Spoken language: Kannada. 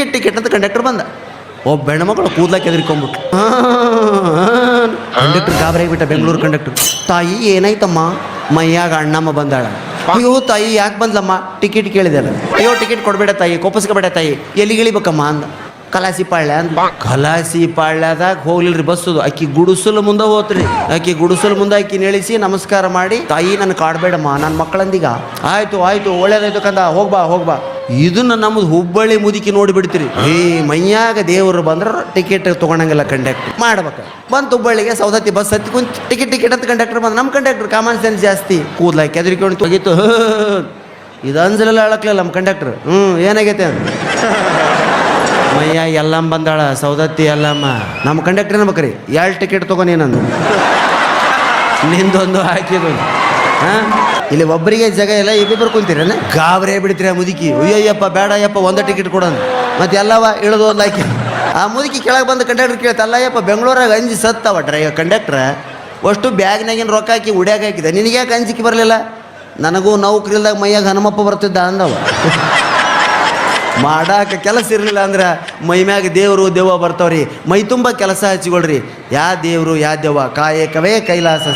ಟಿಕೆಟ್ ಟಿಕೆಟ್ ಅಂತ ಕಂಡಕ್ಟರ್ ಬಂದ. ಒಬ್ಬ ಹೆಣ್ಮಕ್ಳು ಕೂದ್ಲಾಕ್ ಎದ್ರಿಕೊಂಬಿಟ್ಟು ಕಂಡಕ್ಟರ್ ಗಾಬರಿ ಆಗಿಬಿಟ್ಟ ಬೆಂಗಳೂರು ಕಂಡಕ್ಟರ್ ತಾಯಿ ಏನಾಯ್ತಮ್ಮ? ಮೈಯಾಗ ಅಣ್ಣಮ್ಮ ಬಂದಾಳ. ಅಯ್ಯೋ ತಾಯಿ ಯಾಕೆ ಬಂದ್ಲಮ್ಮ? ಟಿಕೆಟ್ ಕೇಳಿದೆ ಅಯ್ಯೋ ಟಿಕೆಟ್ ಕೊಡಬೇಡ ತಾಯಿ ಕೊಪ್ಪಸ್ಕೋಬೇಡ ತಾಯಿ. ಎಲ್ಲಿಗೆ ಇಳಿಬೇಕಮ್ಮ ಅಂದ. ಕಲಾಸಿ ಪಾಳ್ಯ ಅಂದ. ಕಲಾಸಿ ಪಾಳ್ಯದಾಗ ಹೋಗ್ಲಿಲ್ರಿ ಬಸ್ಸದು ಅಕ್ಕಿ ಗುಡಿಸಲು ಮುಂದೆ ಹೋತ್ರಿ. ಅಕ್ಕಿ ಗುಡಿಸಲು ಮುಂದೆ ಅಕ್ಕಿ ನೆಳಿಸಿ ನಮಸ್ಕಾರ ಮಾಡಿ ತಾಯಿ ನನ್ನ ಕಾಡ್ಬೇಡಮ್ಮ ನನ್ನ ಮಕ್ಕಳಂದಿಗ. ಆಯ್ತು ಆಯ್ತು ಒಳ್ಳೇದಾಯ್ತು ಕಂದ ಹೋಗ್ಬಾ ಹೋಗ್ಬಾ. ಇದನ್ನ ನಮ್ದು ಹುಬ್ಬಳ್ಳಿ ಮುದುಕಿ ನೋಡಿಬಿಡ್ತೀರಿ. ಏ ಮೈಯಾಗ ದೇವರು ಬಂದ್ರೆ ಟಿಕೆಟ್ ತೊಗೊಳಂಗಿಲ್ಲ ಕಂಡಕ್ಟರ್ ಮಾಡ್ಬೇಕು. ಬಂತು ಹುಬ್ಬಳ್ಳಿಗೆ ಸೌದತ್ತಿ ಬಸ್ ಹತ್ತಿ ಕುಂತ ಟಿಕೆಟ್ ಟಿಕೆಟ್ ಅಂತ ಕಂಡಕ್ಟರ್ ಬಂದ ನಮ್ಮ ಕಂಡಕ್ಟರ್ ಕಾಮನ್ ಸೆನ್ಸ್ ಜಾಸ್ತಿ. ಕೂದಲ ಕೆದರಿಕೊಂಡು ಹೋಗಿತ್ತು. ಇದು ಅಂಜಲೆಲ್ಲ ಅಳಕ್ಲಿಲ್ಲ ನಮ್ಮ ಕಂಡಕ್ಟರ್ ಹ್ಞೂ ಏನಾಗೈತೆ ಅಂತ. ಮಯ್ಯ ಎಲ್ಲಮ್ಮ ಬಂದಾಳ ಸೌದತ್ತಿ ಎಲ್ಲಮ್ಮ ನಮ್ಮ ಕಂಡಕ್ಟರ್ ಏನ್ಬೇಕ್ರಿ ಎರಡು ಟಿಕೆಟ್ ತೊಗೊಂಡೇನಂದು ನಿಂದೊಂದು ಹಾಕಿದ್ದು. ಹಾ? ಇಲ್ಲಿ ಒಬ್ಬರಿಗೆ ಜಾಗ ಇಲ್ಲ ಇಬ್ಬಿಬ್ಬರು ಕುಂತೀರೇನ? ಗಾಬರಿ ಬಿಡ್ತೀರ ಮುದುಕಿ? ಅಯ್ಯಯ್ಯಪ್ಪ ಬೇಡ ಅಯ್ಯಪ್ಪ ಒಂದ ಟಿಕೆಟ್ ಕೊಡೋಣ. ಮತ್ತೆ ಎಲ್ಲವ ಇಳಿದು ಒಂದು ಹಾಕಿ ಆ ಮುದುಕಿ ಕೆಳಗೆ ಬಂದು ಕಂಡಕ್ಟರ್ ಕೇಳ್ತ, ಅಲ್ಲಯ್ಯಪ್ಪ, ಬೆಂಗಳೂರಾಗ ಅಂಜಿ ಸತ್ತವ ಡ್ರೈ ಕಂಡಕ್ಟ್ರ ಅಷ್ಟು ಬ್ಯಾಗ್ನಾಗಿನ ರೊಕ್ಕ ಹಾಕಿ ಉಡ್ಯಾಗ ಹಾಕಿದೆ. ನಿನಗೆ ಯಾಕೆ ಅಂಜಿಕೆ ಬರಲಿಲ್ಲ? ನನಗೂ ನೌಕರಿ ಇಲ್ದಾಗ ಮೈಯಾಗ ಹನುಮಪ್ಪ ಬರ್ತಿದ್ದ ಅಂದವ. ಮಾಡಾಕ ಕೆಲಸ ಇರಲಿಲ್ಲ ಅಂದ್ರೆ ಮೈ ಮ್ಯಾಗ ದೇವರು, ದೆವ್ವ ಬರ್ತಾವ್ರಿ. ಮೈ ತುಂಬ ಕೆಲಸ ಹಚ್ಕೊಳ್ರಿ ಯಾ ದೇವರು, ಯಾ ದೆವ್ವ? ಕಾಯಕವೇ ಕೈಲಾಸ